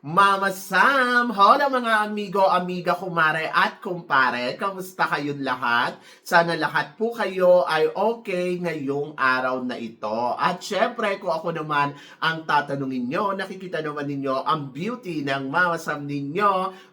Mama Sam. Hola mga amigo, amiga, kumare at kumpare. Kamusta kayong lahat? Sana lahat po kayo ay okay ngayong araw na ito. At syempre, kung ako naman ang tatanungin nyo, nakikita naman ninyo ang beauty ng Mama Sam ninyo,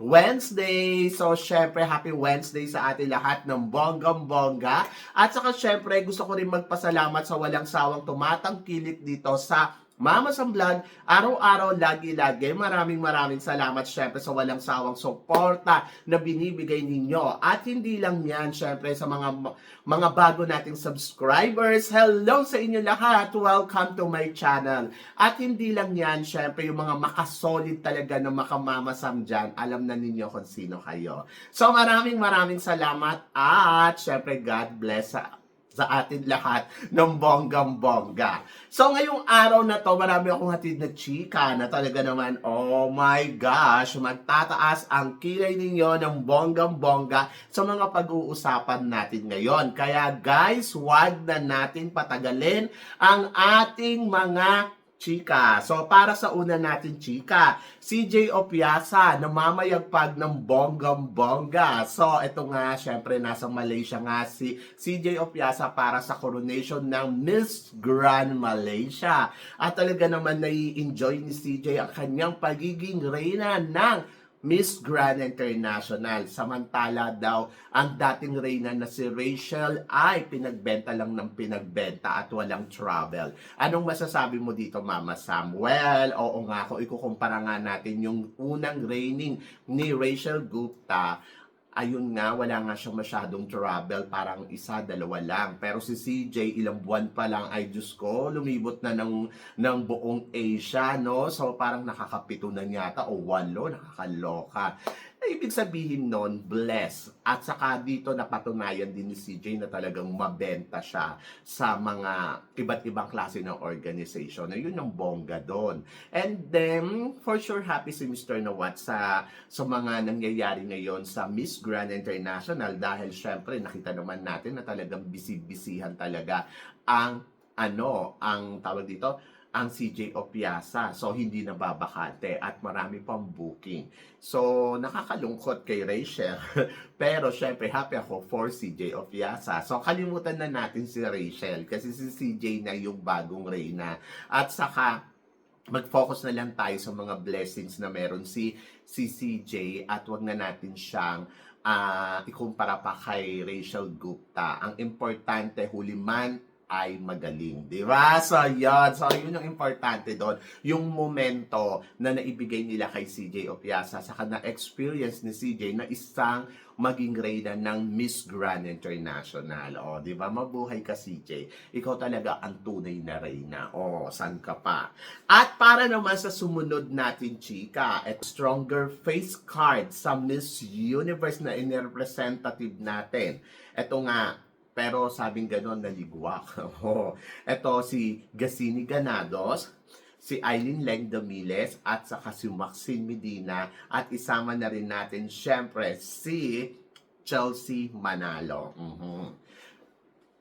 Wednesday. So, syempre, happy Wednesday sa ating lahat ng bonggang-bongga. At saka, syempre, gusto ko rin magpasalamat sa walang sawang tumatangkilik dito sa Mama sa Vlog, araw-araw, lagi-lagi. Maraming maraming salamat syempre sa walang sawang suporta na binibigay ninyo. At hindi lang yan, syempre sa mga mga bago nating subscribers. Hello sa inyo lahat. Welcome to my channel. At hindi lang yan, syempre yung mga makasolid talaga na makamamasam dyan. Alam na ninyo kung sino kayo. So maraming maraming salamat at syempre God bless sa sa atin lahat ng bonggang-bongga. So ngayong araw na to, marami akong hatid na chika na talaga naman, oh my gosh, magtataas ang kilay ninyo ng bonggang-bongga sa mga pag-uusapan natin ngayon. Kaya guys, wag na natin patagalin ang ating mga chika. So, para sa una natin chika, CJ Opiasa, namamayagpag ng bonggam-bongga. So, ito nga, syempre, nasa Malaysia nga si CJ Opiasa para sa coronation ng Miss Grand Malaysia. At talaga naman nai-enjoy ni CJ ang kanyang pagiging reyna ng Miss Grand International. Samantala daw, ang dating reyna na si Rachel ay pinagbenta lang ng pinagbenta at walang travel. Anong masasabi mo dito, Mama Sam? Well, oo nga, kung ikukumpara nga natin yung unang reigning ni Rachel Gupta, ayun nga, wala nga siyang masyadong travel, parang isa, dalawa lang. Pero si CJ, ilang buwan pa lang, ay Diyos ko, lumibot na ng, ng buong Asia, no? So parang nakakapito na yata, o walo, nakakaloka. Ibig sabihin nun, bless. At saka dito napatunayan din ni CJ na talagang mabenta siya sa mga iba't ibang klase ng organization. Na yun ang bongga doon. And then, for sure, happy si Mr. Nawat sa, sa mga nangyayari ngayon sa Miss Grand International dahil syempre nakita naman natin na talagang bisibisihan talaga ang ano, ang tawag dito, ang CJ Opiasa. So, hindi na babakante at marami pang booking. So, nakakalungkot kay Rachel. Pero, syempre, happy ako for CJ Opiasa. So, kalimutan na natin si Rachel kasi si CJ na yung bagong reyna. At saka, mag-focus na lang tayo sa mga blessings na meron si, si CJ at wag na natin siyang ah, ikumpara pa kay Rachel Gupta. Ang importante, huli man ay magaling. Di ba? So, yun. So, yun yung importante doon. Yung momento na naibigay nila kay CJ Opiasa saka na-experience ni CJ na isang maging reyna ng Miss Grand International. O, di ba? Mabuhay ka, CJ. Ikaw talaga ang tunay na reyna. O, san ka pa? At para naman sa sumunod natin, chika, at stronger face card sa Miss Universe na in-representative natin. Ito nga, pero sabing ganon, naligwak. Ito si Gasini Ganados, si Eileen Leng Domiles, at saka si Maxine Medina. At isama na rin natin, syempre, si Chelsea Manalo. Mhm.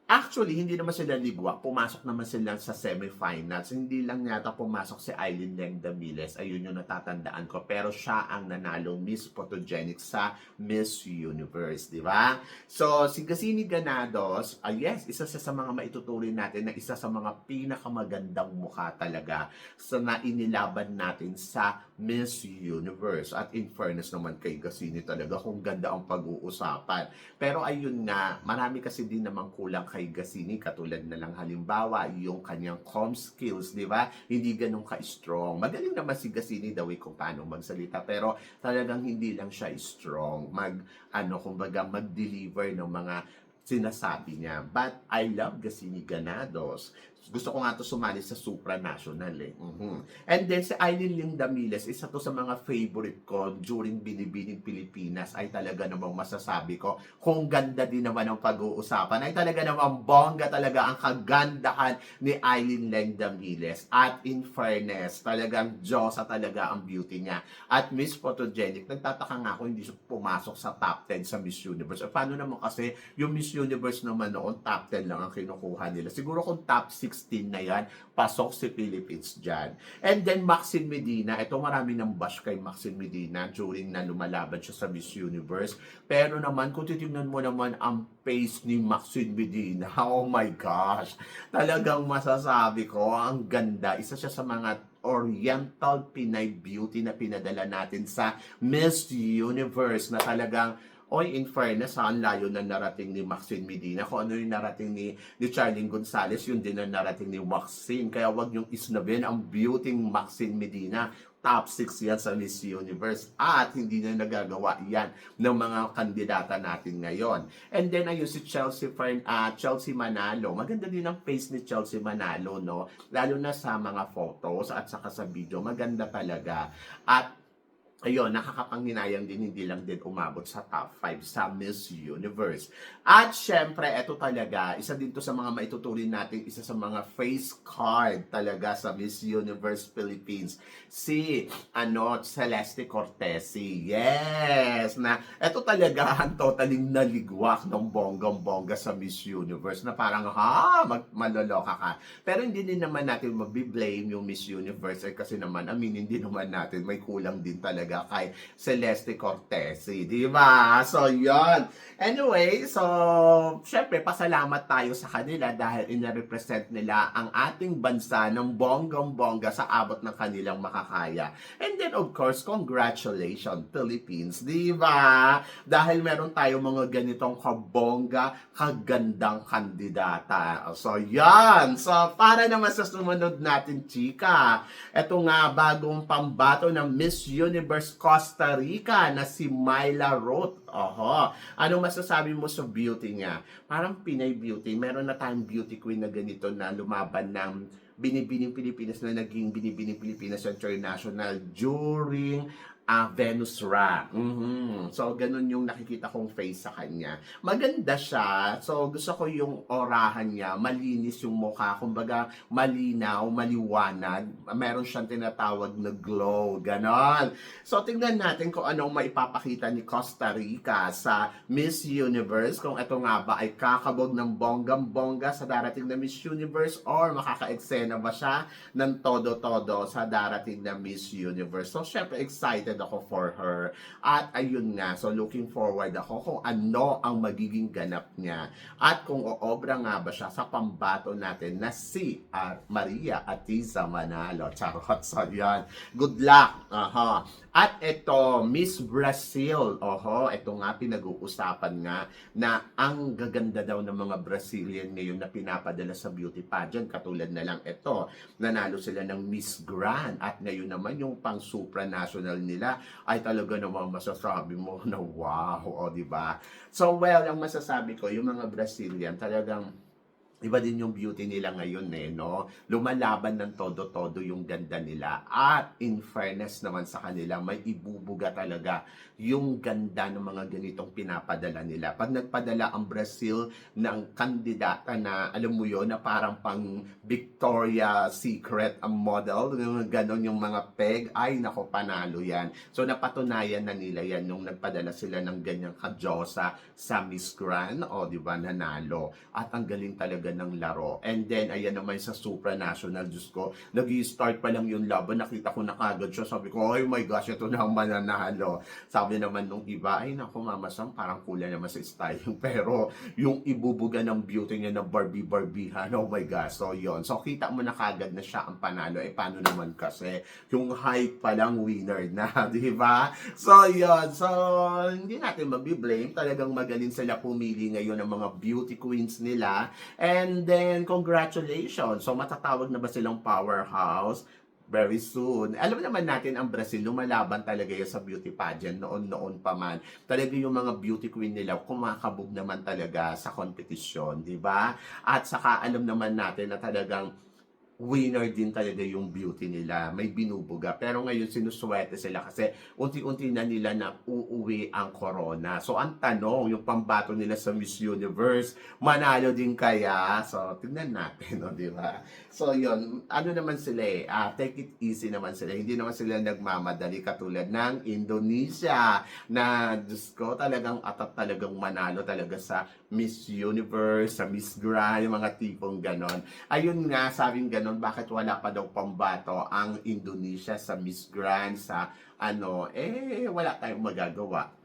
Actually, hindi naman sila ligwak. Pumasok naman sila sa semifinals. Hindi lang yata pumasok si Eileen Leng Damiles. Ayun yung natatandaan ko. Pero siya ang nanalo Miss Photogenic sa Miss Universe. Di ba? So, si Gasini Ganados, ah, yes, isa siya sa mga maitutuloy natin na isa sa mga pinakamagandang mukha talaga sa na inilaban natin sa Miss Universe. At in fairness naman kay Gasini talaga kung ganda ang pag-uusapan. Pero ayun nga, marami kasi din namang kulang kay Gasini katulad na lang halimbawa yung kanyang com skills, di ba? Hindi ganun ka-strong. Magaling naman si Gasini the way kung paano magsalita pero talagang hindi lang siya strong. Mag ano kumbaga mag-deliver ng mga sinasabi niya. But I love Gasini Ganados. Gusto ko nga to sumali sa supranational eh. Mhm. And then si Eileen Lim Damiles, isa to sa mga favorite ko during Binibining Pilipinas ay talaga namang masasabi ko kung ganda din naman ang pag-uusapan ay talaga namang bongga talaga ang kagandahan ni Eileen Lim Damiles. At in fairness, talagang Diyosa talaga ang beauty niya. At Miss Photogenic, nagtataka nga ako hindi siya pumasok sa top 10 sa Miss Universe. Eh, paano naman kasi yung Miss Universe naman noon, top 10 lang ang kinukuha nila. Siguro kung top 16 na yan, pasok si Philippines dyan. And then Maxine Medina, ito marami ng bash kay Maxine Medina during na lumalaban siya sa Miss Universe. Pero naman, kung titignan mo naman ang face ni Maxine Medina, oh my gosh, talagang masasabi ko, ang ganda. Isa siya sa mga Oriental Pinay Beauty na pinadala natin sa Miss Universe na talagang Oy, in fairness, ha, ang layo na narating ni Maxine Medina. Kung ano yung narating ni, ni Charlene Gonzalez, yun din ang narating ni Maxine. Kaya wag niyong isnabin ang beauty Maxine Medina. Top 6 yan sa Miss Universe. At hindi na nagagawa yan ng mga kandidata natin ngayon. And then, ayun si Chelsea, Fern, ah, Chelsea Manalo. Maganda din ang face ni Chelsea Manalo, no? Lalo na sa mga photos at saka sa video. Maganda talaga. At ayun, nakakapanghinayang din, hindi lang din umabot sa top 5 sa Miss Universe. At syempre, eto talaga, isa din to sa mga maituturin natin, isa sa mga face card talaga sa Miss Universe Philippines, si, ano, Celeste Cortesi. Yes! Na, eto talaga ang totaling naligwak ng bonggang-bongga sa Miss Universe na parang, ha, mag, maloloka ka. Pero hindi din naman natin mabiblame yung Miss Universe eh, kasi naman, aminin din naman natin, may kulang din talaga kay Celeste Cortesi, di ba? So, yon Anyway, so, syempre, pasalamat tayo sa kanila dahil ina-represent nila ang ating bansa ng bonggang-bongga sa abot ng kanilang makakaya. And then, of course, congratulations, Philippines, di ba? Dahil meron tayo mga ganitong kabongga, kagandang kandidata. So, yan. So, para naman sa sumunod natin, chika, ito nga, bagong pambato ng Miss Universe Costa Rica na si Myla Roth. Oho. Ano masasabi mo sa beauty niya? Parang Pinay beauty. Meron na tayong beauty queen na ganito na lumaban ng binibining Pilipinas na naging binibining Pilipinas International during ah Venus Ra. Mhm. So, ganun yung nakikita kong face sa kanya. Maganda siya. So, gusto ko yung orahan niya. Malinis yung mukha. Kumbaga, malinaw, maliwanag. Meron siyang tinatawag na glow. Ganon. So, tingnan natin kung anong maipapakita ni Costa Rica sa Miss Universe. Kung ito nga ba ay kakabog ng bonggang-bongga sa darating na Miss Universe or makaka-eksena ba siya ng todo-todo sa darating na Miss Universe. So, syempre, excited ako for her. At ayun nga, so looking forward ako kung ano ang magiging ganap niya. At kung oobra nga ba siya sa pambato natin na si ah, Maria Atiza Manalo. Charot, so yan. Good luck. Aha. At ito, Miss Brazil. Oho, ito nga pinag-uusapan nga na ang gaganda daw ng mga Brazilian ngayon na pinapadala sa beauty pageant. Katulad na lang ito, nanalo sila ng Miss Grand. At ngayon naman yung pang supranational nila ay talaga namang masasabi mo na wow, o di ba? So well, ang masasabi ko, yung mga Brazilian talagang iba din yung beauty nila ngayon eh, no? Lumalaban ng todo-todo yung ganda nila. At in fairness naman sa kanila, may ibubuga talaga yung ganda ng mga ganitong pinapadala nila. Pag nagpadala ang Brazil ng kandidata na, alam mo yon na parang pang Victoria Secret ang model, ganon yung mga peg, ay nako panalo yan. So napatunayan na nila yan nung nagpadala sila ng ganyang kadyosa sa Miss Grand, o di ba, nanalo. At ang galing talaga ng laro. And then, ayan naman sa supranational, Diyos ko, nag start pa lang yung laban, nakita ko na kagad siya, sabi ko, oh my gosh, ito na ang mananalo. Sabi naman nung iba, ay naku, Mama Sam, parang kulang naman sa style. Pero, yung ibubuga ng beauty niya na Barbie-Barbihan, oh my gosh, so yon So, kita mo na kagad na siya ang panalo. Eh, paano naman kasi, yung hype pa lang winner na, di ba? So, yon So, hindi natin mabiblame. Talagang magaling sila pumili ngayon ng mga beauty queens nila. And then, congratulations. So, matatawag na ba silang powerhouse? very soon. Alam naman natin ang Brazil, lumalaban talaga yan sa beauty pageant noon-noon pa man. Talaga yung mga beauty queen nila, kumakabog naman talaga sa kompetisyon, di ba? At saka alam naman natin na talagang winner din talaga yung beauty nila. May binubuga. Pero ngayon sinuswerte sila kasi unti-unti na nila na uuwi ang corona. So ang tanong, yung pambato nila sa Miss Universe, manalo din kaya? So tignan natin, no, di ba? So yun, ano naman sila eh, ah, take it easy naman sila. Hindi naman sila nagmamadali katulad ng Indonesia na, Diyos ko, talagang atat talagang manalo talaga sa Miss Universe, sa Miss Grand, yung mga tipong ganon. Ayun nga, sabing ganon, bakit wala pa daw pambato ang Indonesia sa Miss Grand, sa ano, eh, wala tayong magagawa.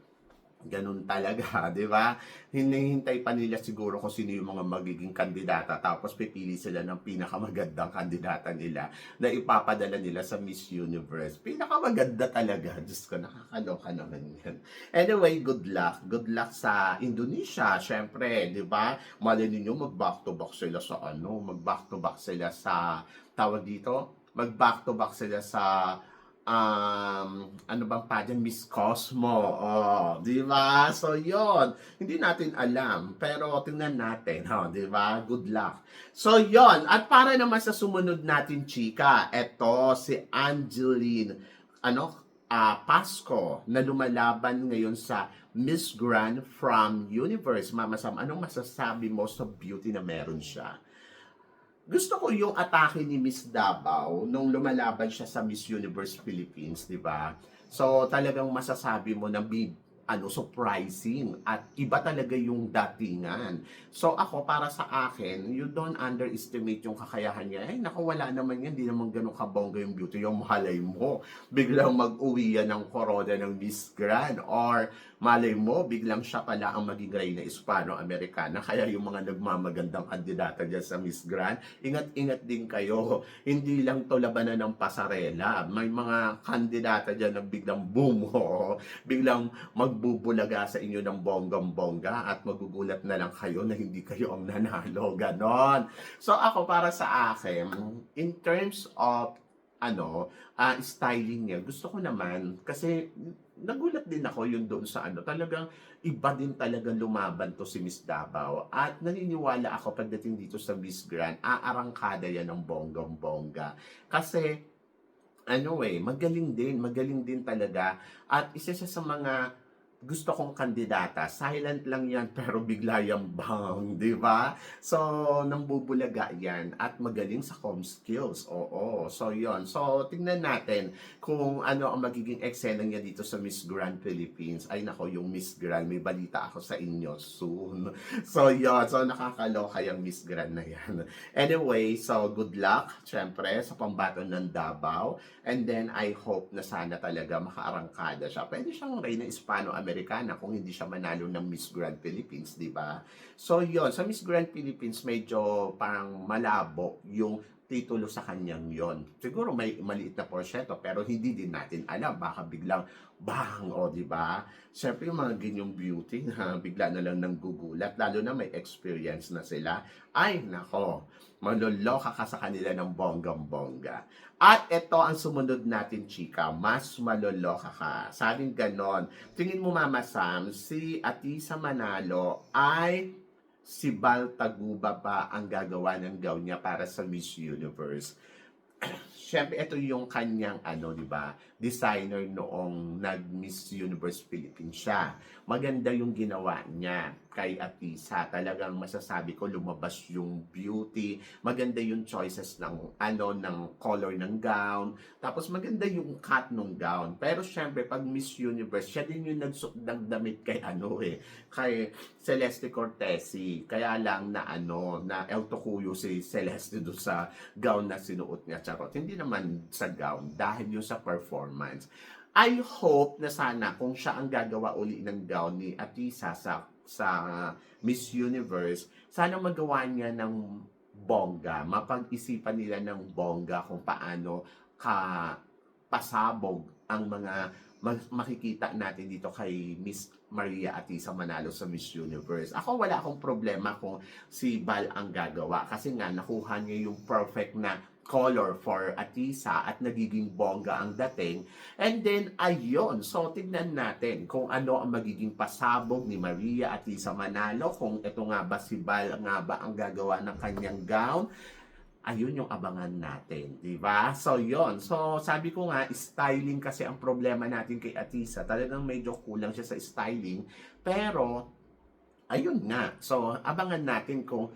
Ganun talaga, di ba? Hinihintay pa nila siguro kung sino yung mga magiging kandidata tapos pipili sila ng pinakamagandang kandidata nila na ipapadala nila sa Miss Universe. Pinakamaganda talaga. Diyos ko, nakakaloka naman yan. Anyway, good luck. Good luck sa Indonesia. Siyempre, di ba? Mali ninyo, mag-back to back sila sa ano, mag-back to back sila sa, tawag dito, mag-back to back sila sa um, ano bang pageant, Miss Cosmo. Oh, di ba? So, yon Hindi natin alam, pero tingnan natin, oh, di ba? Good luck. So, yon At para naman sa sumunod natin, chika, eto si Angeline, ano, ah Pasco, na lumalaban ngayon sa Miss Grand from Universe. Mama Sam, anong masasabi mo sa beauty na meron siya? Gusto ko yung atake ni Miss Davao nung lumalaban siya sa Miss Universe Philippines, di ba? So, talagang masasabi mo na big ano, surprising at iba talaga yung datingan. So ako, para sa akin, you don't underestimate yung kakayahan niya. Ay, naku, wala naman yan. Di naman ganun kabongga yung beauty. Yung malay mo, biglang mag-uwi yan ng corona ng Miss Grand or malay mo, biglang siya pala ang maging reyna Hispano-Americana. Kaya yung mga nagmamagandang kandidata dyan sa Miss Grand, ingat-ingat din kayo. Hindi lang to labanan ng pasarela. May mga kandidata dyan na biglang boom, oh, biglang magbubulaga sa inyo ng bonggang-bongga at magugulat na lang kayo na hindi kayo ang nanalo. Ganon. So ako, para sa akin, in terms of ano, ah, styling niya, gusto ko naman, kasi nagulat din ako yun doon sa ano, talagang iba din talaga lumaban to si Miss Davao. At naniniwala ako pagdating dito sa Miss Grand, aarangkada yan ng bonggang-bongga. Kasi, ano eh, magaling din, magaling din talaga. At isa siya sa mga gusto kong kandidata. Silent lang yan, pero bigla yung bang, di ba? So, nang bubulaga yan at magaling sa com skills. Oo, so yon So, tingnan natin kung ano ang magiging eksena niya dito sa Miss Grand Philippines. Ay nako, yung Miss Grand, may balita ako sa inyo soon. So, yon So, nakakaloka yung Miss Grand na yan. Anyway, so good luck, syempre, sa pambaton ng Davao. And then, I hope na sana talaga makaarangkada siya. Pwede siyang reyna Hispano-Americana kung hindi siya manalo ng Miss Grand Philippines, di ba? So, yon Sa Miss Grand Philippines, medyo parang malabo yung titulo sa kanyang yon. Siguro may maliit na porsyento pero hindi din natin alam. Baka biglang bang, o di ba? Siyempre yung mga ganyang beauty na bigla na lang nang gugulat, lalo na may experience na sila. Ay, nako, maloloka ka sa kanila ng bonggang-bongga. At ito ang sumunod natin, chika, mas maloloka ka. Sabing ganon, tingin mo Mama Sam, si Atisa Manalo ay si Bal Taguba ba ang gagawa ng gown niya para sa Miss Universe. Siyempre, ito yung kanyang, ano, di ba, designer noong nag-Miss Universe Philippines siya. Maganda yung ginawa niya kay Atisa. Talagang masasabi ko, lumabas yung beauty. Maganda yung choices ng, ano, ng color ng gown. Tapos maganda yung cut ng gown. Pero syempre, pag Miss Universe, siya din yung nagsuot damit kay, ano eh, kay Celeste Cortesi. Kaya lang na, ano, na El Tocuyo si Celeste doon sa gown na sinuot niya. Charot. Hindi naman sa gown, dahil yung sa performance. I hope na sana kung siya ang gagawa uli ng gown ni Atisa sa sa Miss Universe, sana magawa niya ng bongga, mapag-isipan nila ng bongga kung paano ka pasabog ang mga makikita natin dito kay Miss Maria Atisa Manalo sa Miss Universe. Ako wala akong problema kung si Bal ang gagawa kasi nga nakuha niya yung perfect na color for Atisa at nagiging bongga ang dating. And then, ayun. So, tignan natin kung ano ang magiging pasabog ni Maria Atisa Manalo. Kung ito nga ba si Bal nga ba ang gagawa ng kanyang gown ayun yung abangan natin, di ba? So, yon So, sabi ko nga, styling kasi ang problema natin kay Atisa. Talagang medyo kulang siya sa styling. Pero, ayun nga. So, abangan natin kung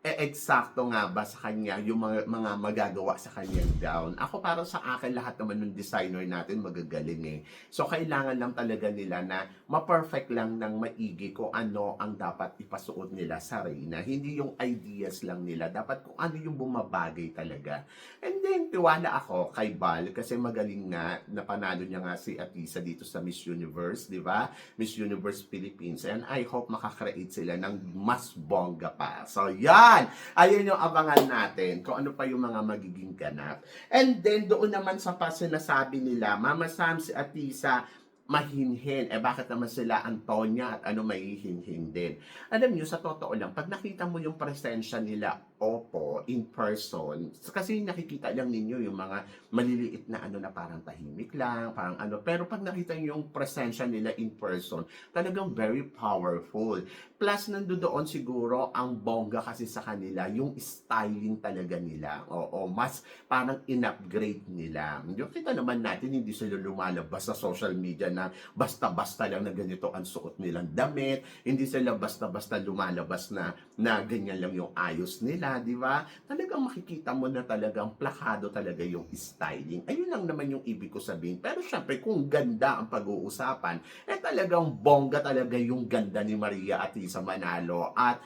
e eksakto nga ba sa kanya yung mga, mga magagawa sa kanyang gown. Ako para sa akin lahat naman ng designer natin magagaling eh. So kailangan lang talaga nila na ma-perfect lang ng maigi kung ano ang dapat ipasuot nila sa Reyna. Hindi yung ideas lang nila. Dapat kung ano yung bumabagay talaga. And then tiwala ako kay Bal kasi magaling nga napanalo niya nga si Atisa dito sa Miss Universe, di ba? Miss Universe Philippines. And I hope makakreate sila ng mas bongga pa. So yan! Ayun yung abangan natin kung ano pa yung mga magiging ganap. And then doon naman sa pa sinasabi nila, Mama Sam si Atisa, mahinhin. Eh bakit naman sila Antonia at ano mahihinhin din? Alam nyo, sa totoo lang, pag nakita mo yung presensya nila, opo, in person, kasi nakikita lang ninyo yung mga maliliit na ano na parang tahimik lang, parang ano. Pero pag nakita nyo yung presensya nila in person, talagang very powerful. Plus, nandoon siguro ang bongga kasi sa kanila, yung styling talaga nila. Oo, mas parang in-upgrade nila. Yung kita naman natin, hindi sila lumalabas sa social media na basta-basta lang na ganito ang suot nilang damit. Hindi sila basta-basta lumalabas na, na ganyan lang yung ayos nila, di ba? Talagang makikita mo na talagang plakado talaga yung styling. Ayun lang naman yung ibig ko sabihin. Pero syempre, kung ganda ang pag-uusapan, eh talagang bongga talaga yung ganda ni Maria Atisa Manalo. At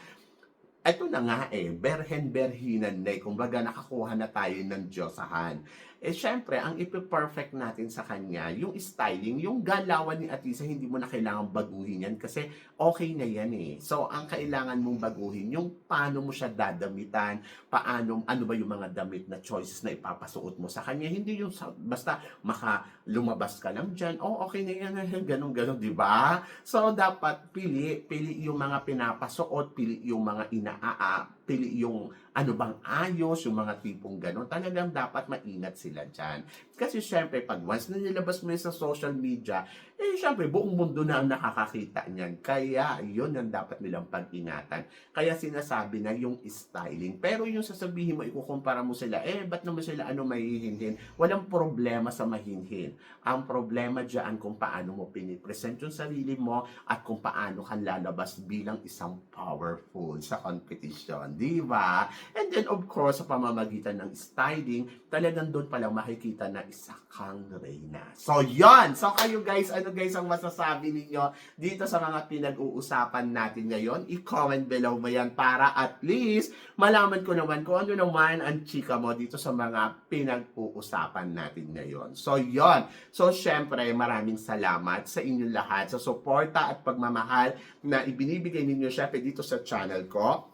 eto na nga eh, berhen-berhinan na eh. Kumbaga, nakakuha na tayo ng Diyosahan. Eh, syempre, ang ipiperfect natin sa kanya, yung styling, yung galawan ni Atisa, hindi mo na kailangan baguhin yan kasi okay na yan eh. So, ang kailangan mong baguhin, yung paano mo siya dadamitan, paano, ano ba yung mga damit na choices na ipapasuot mo sa kanya. Hindi yung sa- basta maka lumabas ka lang dyan, oh, okay na yan, ganun, ganun, di ba? So, dapat pili, pili yung mga pinapasuot, pili yung mga inaa, pili yung ano bang ayos, yung mga tipong gano'n. Talagang dapat maingat sila dyan. Kasi syempre, pag once na nilabas mo sa social media, eh syempre, buong mundo na ang nakakakita niyan. Kaya, yun ang dapat nilang pag-ingatan. Kaya sinasabi na yung styling. Pero yung sasabihin mo, ikukumpara mo sila, eh, ba't naman sila ano mahihinhin? Walang problema sa mahinhin. Ang problema dyan kung paano mo pinipresent yung sarili mo at kung paano ka lalabas bilang isang powerful sa competition. Di ba? And then, of course, sa pamamagitan ng styling, talagang doon palang makikita na isa kang reyna. So, yon So, kayo guys, ano guys ang masasabi ninyo dito sa mga pinag-uusapan natin ngayon? I-comment below mo yan para at least malaman ko naman kung ano naman ang chika mo dito sa mga pinag-uusapan natin ngayon. So, yon So, syempre, maraming salamat sa inyong lahat sa suporta at pagmamahal na ibinibigay ninyo syempre dito sa channel ko.